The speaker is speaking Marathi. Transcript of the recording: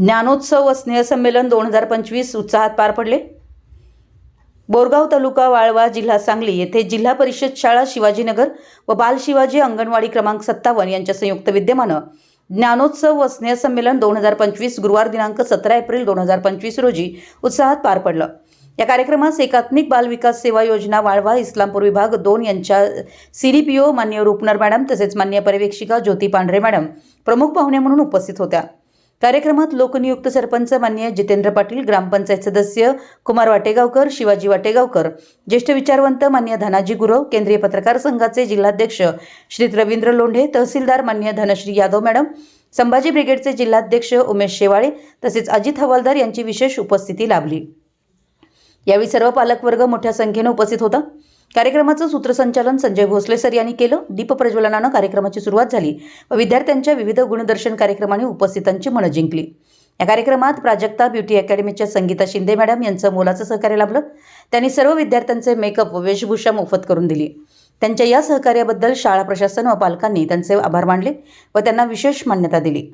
ज्ञानोत्सव व स्नेहसंमेलन दोन हजार पंचवीस उत्साहात पार पडले. बोरगाव तालुका वाळवा जिल्हा सांगली येथे जिल्हा परिषद शाळा शिवाजीनगर व बाल शिवाजी अंगणवाडी क्रमांक सत्तावन्न यांच्या संयुक्त विद्यमानं ज्ञानोत्सव व स्नेहसंमेलन दोन हजार पंचवीस गुरुवार दिनांक सतरा एप्रिल दोन हजार पंचवीस रोजी उत्साहात पार पडलं. या कार्यक्रमास एकात्मिक बाल विकास सेवा योजना वाळवा इस्लामपूर विभाग दोन यांच्या सीडीपीओ मान्य रुपनर मॅडम तसेच मान्य पर्यवेक्षिका ज्योती पांढरे मॅडम प्रमुख पाहुणे म्हणून उपस्थित होत्या. कार्यक्रमात लोकनियुक्त सरपंच मान्य जितेंद्र पाटील ग्रामपंचायत सदस्य कुमार वाटेगावकर शिवाजी वाटेगावकर ज्येष्ठ विचारवंत मान्य धनाजी गुरव केंद्रीय पत्रकार संघाचे जिल्हाध्यक्ष श्री रवींद्र लोंढे तहसीलदार मान्य धनश्री यादव मॅडम संभाजी ब्रिगेडचे जिल्हाध्यक्ष उमेश शेवाळे तसेच अजित हवालदार यांची विशेष उपस्थिती लाभली. यावेळी सर्व पालकवर्ग मोठ्या संख्येनं उपस्थित होता. कार्यक्रमाचं सूत्रसंचालन संजय भोसले सर यांनी केलं. दीप प्रज्वलनानं कार्यक्रमाची सुरुवात झाली व विद्यार्थ्यांच्या विविध गुणदर्शन कार्यक्रमाने उपस्थितांची मनं जिंकली. या कार्यक्रमात प्राजक्ता ब्युटी अकॅडमीच्या संगीता शिंदे मॅडम यांचं मोलाचं सहकार्य लाभलं. त्यांनी सर्व विद्यार्थ्यांचे मेकअप व वेशभूषा मोफत करून दिली. त्यांच्या या सहकार्याबद्दल शाळा प्रशासन व पालकांनी त्यांचे आभार मानले व त्यांना विशेष मान्यता दिली.